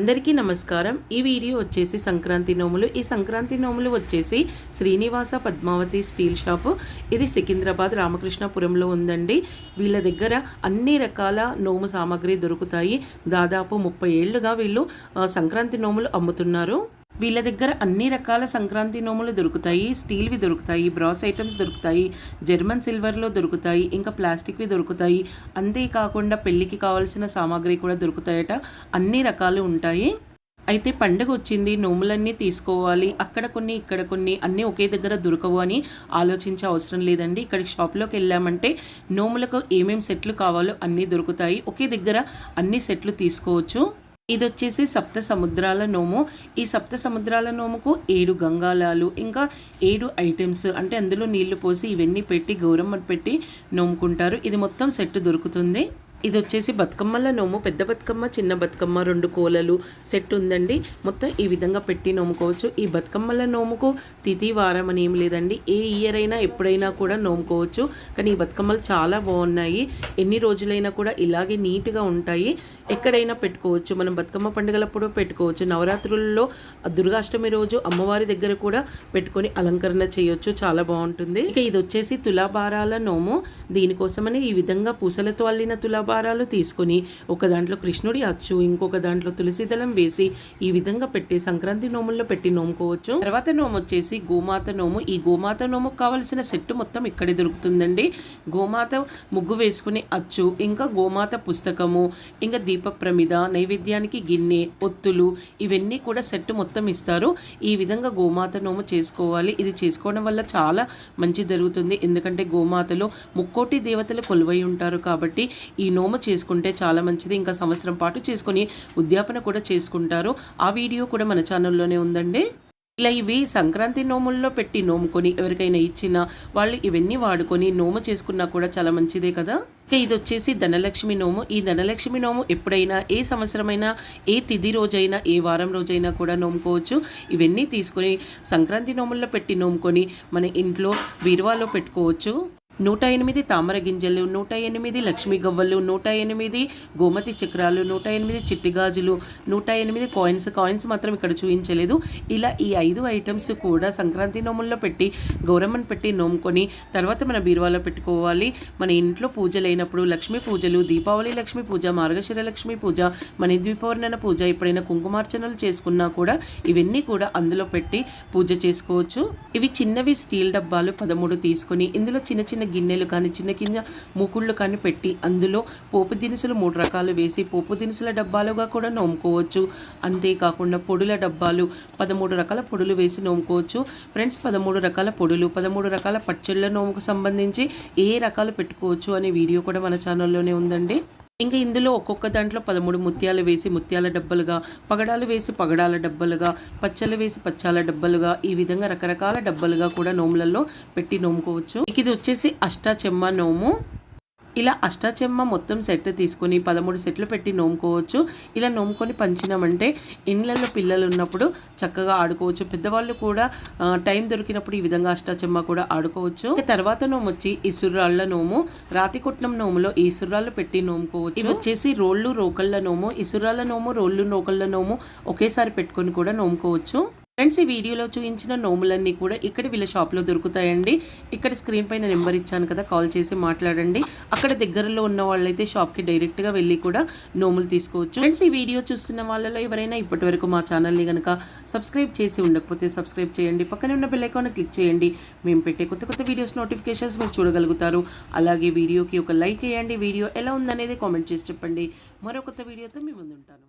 అందరికీ నమస్కారం. ఈ వీడియో వచ్చేసి సంక్రాంతి నోములు. ఈ సంక్రాంతి నోములు వచ్చేసి శ్రీనివాస పద్మావతి స్టీల్ షాపు. ఇది సికింద్రాబాద్ రామకృష్ణపురంలో ఉందండి. వీళ్ళ దగ్గర అన్ని రకాల నోము సామాగ్రి దొరుకుతాయి. దాదాపు ముప్పై ఏళ్ళుగా వీళ్ళు సంక్రాంతి నోములు అమ్ముతున్నారు. వీళ్ళ దగ్గర అన్ని రకాల సంక్రాంతి నోములు దొరుకుతాయి స్టీల్వి దొరుకుతాయి బ్రాస్ ఐటమ్స్ దొరుకుతాయి జర్మన్ సిల్వర్లో దొరుకుతాయి ఇంకా ప్లాస్టిక్వి దొరుకుతాయి. అంతేకాకుండా పెళ్ళికి కావాల్సిన సామాగ్రి కూడా దొరుకుతాయట. అన్ని రకాలు ఉంటాయి. అయితే పండుగ వచ్చింది నోములన్నీ తీసుకోవాలి. అక్కడ కొన్ని ఇక్కడ కొన్ని అన్నీ ఒకే దగ్గర దొరకవు అని ఆలోచించే అవసరం లేదండి. ఇక్కడ షాప్లోకి వెళ్ళామంటే నోములకు ఏమేమి సెట్లు కావాలో అన్నీ దొరుకుతాయి. ఒకే దగ్గర అన్ని సెట్లు తీసుకోవచ్చు. ఇది వచ్చేసి సప్త సముద్రాల నోము. ఈ సప్త సముద్రాల నోముకు ఏడు గంగాలాలు ఇంకా ఏడు ఐటమ్స్. అంటే అందులో నీళ్ళు పోసి ఇవన్నీ పెట్టి గౌరమ్మ పెట్టి నోముకుంటారు. ఇది మొత్తం సెట్ దొరుకుతుంది. ఇది వచ్చేసి బతుకమ్మల నోము పెద్ద బతుకమ్మ చిన్న బతుకమ్మ రెండు కోలలు సెట్ ఉందండి. మొత్తం ఈ విధంగా పెట్టి నోముకోవచ్చు. ఈ బతుకమ్మల నోముకు తిథి వారం అని ఏం లేదండి. ఏ ఇయర్ అయినా ఎప్పుడైనా కూడా నోముకోవచ్చు. కానీ ఈ బతుకమ్మలు చాలా బాగున్నాయి. ఎన్ని రోజులైనా కూడా ఇలాగే నీట్గా ఉంటాయి. ఎక్కడైనా పెట్టుకోవచ్చు. మనం బతుకమ్మ పండుగలప్పుడు పెట్టుకోవచ్చు. నవరాత్రుల్లో దుర్గాష్టమి రోజు అమ్మవారి దగ్గర కూడా పెట్టుకొని అలంకరణ చేయొచ్చు. చాలా బాగుంటుంది. ఇక ఇది వచ్చేసి తులాభారాల నోము. దీనికోసమని ఈ విధంగా పూసలతో అల్లిన తులా ఉపహారాలు తీసుకొని ఒక దాంట్లో కృష్ణుడి అచ్చు ఇంకొక దాంట్లో తులసిదళం వేసి ఈ విధంగా పెట్టి సంక్రాంతి నోముల్లో పెట్టి నోముకోవచ్చు. తర్వాత నోము వచ్చేసి గోమాత నోము. ఈ గోమాత నోముకు కావలసిన సెట్ మొత్తం ఇక్కడే దొరుకుతుందండి. గోమాత ముగ్గు వేసుకునే అచ్చు ఇంకా గోమాత పుస్తకము ఇంకా దీప ప్రమిద నైవేద్యానికి గిన్నె ఒత్తులు ఇవన్నీ కూడా సెట్ మొత్తం ఇస్తారు. ఈ విధంగా గోమాత నోము చేసుకోవాలి. ఇది చేసుకోవడం వల్ల చాలా మంచి జరుగుతుంది. ఎందుకంటే గోమాతలో ముక్కోటి దేవతలు కొలువై ఉంటారు కాబట్టి ఈ నోమ చేసుకుంటే చాలా మంచిది. ఇంకా సంవత్సరం పాటు చేసుకొని ఉద్యాపన కూడా చేసుకుంటారు. ఆ వీడియో కూడా మన ఛానల్లోనే ఉందండి. ఇలా ఇవి సంక్రాంతి నోముల్లో పెట్టి నోముకొని ఎవరికైనా ఇచ్చినా వాళ్ళు ఇవన్నీ వాడుకొని నోము చేసుకున్నా కూడా చాలా మంచిదే కదా. ఇక ఇది వచ్చేసి ధనలక్ష్మి నోము. ఈ ధనలక్ష్మి నోము ఎప్పుడైనా ఏ సంవత్సరమైనా ఏ తిథి రోజైనా ఏ వారం రోజైనా కూడా నోముకోవచ్చు. ఇవన్నీ తీసుకొని సంక్రాంతి నోముల్లో పెట్టి నోముకొని మన ఇంట్లో బీరువాలో పెట్టుకోవచ్చు. నూట ఎనిమిది తామర గింజలు నూట ఎనిమిది లక్ష్మీ గవ్వలు నూట ఎనిమిది గోమతి చక్రాలు నూట ఎనిమిది చిట్టి గాజులు నూట ఎనిమిది కాయిన్స్ కాయిన్స్ మాత్రం ఇక్కడ చూపించలేదు. ఇలా ఈ ఐదు ఐటమ్స్ కూడా సంక్రాంతి నోముల్లో పెట్టి గౌరమ్మను పెట్టి నోముకొని తర్వాత మన బీరువాలో పెట్టుకోవాలి. మన ఇంట్లో పూజలు అయినప్పుడు లక్ష్మీ పూజలు దీపావళి లక్ష్మీ పూజ మార్గశిర లక్ష్మీ పూజ మన ద్వీపవర్ణన పూజ ఎప్పుడైనా కుంకుమార్చనలు చేసుకున్నా కూడా ఇవన్నీ కూడా అందులో పెట్టి పూజ చేసుకోవచ్చు. ఇవి చిన్నవి స్టీల్ డబ్బాలు పదమూడు తీసుకొని ఇందులో చిన్న చిన్న గిన్నెలు కానీ చిన్న కింద మూకుళ్ళు కానీ పెట్టి అందులో పోపు దినుసులు మూడు రకాలు వేసి పోపు దినుసుల డబ్బాలుగా కూడా నోముకోవచ్చు. అంతేకాకుండా పొడుల డబ్బాలు పదమూడు రకాల పొడులు వేసి నోముకోవచ్చు. ఫ్రెండ్స్ పదమూడు రకాల పొడులు పదమూడు రకాల పచ్చళ్ళ నోముకు సంబంధించి ఏ రకాలు పెట్టుకోవచ్చు అనే వీడియో కూడా మన ఛానల్లోనే ఉందండి. ఇంకా ఇందులో ఒక్కొక్క దాంట్లో పదమూడు ముత్యాలు వేసి ముత్యాల డబ్బలుగా పగడాలు వేసి పగడాల డబ్బలుగా పచ్చలు వేసి పచ్చాల డబ్బలుగా ఈ విధంగా రకరకాల డబ్బలుగా కూడా నోములలో పెట్టి నోముకోవచ్చు. ఇది వచ్చేసి అష్టాచెమ్మ నోము. ఇలా అష్టాచెమ్మ మొత్తం సెట్ తీసుకొని పదమూడు సెట్లు పెట్టి నోముకోవచ్చు. ఇలా నోముకొని పంచినామంటే ఇండ్లలో పిల్లలు ఉన్నప్పుడు చక్కగా ఆడుకోవచ్చు. పెద్దవాళ్ళు కూడా టైం దొరికినప్పుడు ఈ విధంగా అష్టాచెమ్మ కూడా ఆడుకోవచ్చు. తర్వాత నోము వచ్చి ఇసురాళ్ళ నోము రాతికొట్నం నోములో ఈసురాళ్ళు పెట్టి నోముకోవచ్చు. ఇవి వచ్చేసి రోళ్ళు రోకళ్ళ నోము ఇసురాళ్ళ నోము రోళ్ళు రోకళ్ళ నోము ఒకేసారి పెట్టుకొని కూడా నోముకోవచ్చు. ఫ్రెండ్స్ ఈ వీడియోలో చూపించిన నోములన్నీ కూడా ఇక్కడ వీళ్ళ షాప్లో దొరుకుతాయండి. ఇక్కడ స్క్రీన్ పైన నెంబర్ ఇచ్చాను కదా కాల్ చేసి మాట్లాడండి. అక్కడ దగ్గరలో ఉన్న వాళ్ళైతే షాప్కి డైరెక్ట్గా వెళ్ళి కూడా నోములు తీసుకోవచ్చు. ఫ్రెండ్స్ ఈ వీడియో చూస్తున్న వాళ్ళలో ఎవరైనా ఇప్పటివరకు మా ఛానల్ని కనుక సబ్స్క్రైబ్ చేసి ఉండకపోతే సబ్స్క్రైబ్ చేయండి. పక్కనే ఉన్న బెల్లైకాన్ క్లిక్ చేయండి. మేము పెట్టే కొత్త కొత్త వీడియోస్ నోటిఫికేషన్స్ మీరు చూడగలుగుతారు. అలాగే వీడియోకి ఒక లైక్ వేయండి. వీడియో ఎలా ఉందనేది కామెంట్ చేసి చెప్పండి. మరో కొత్త వీడియోతో మీ ముందుంటాను.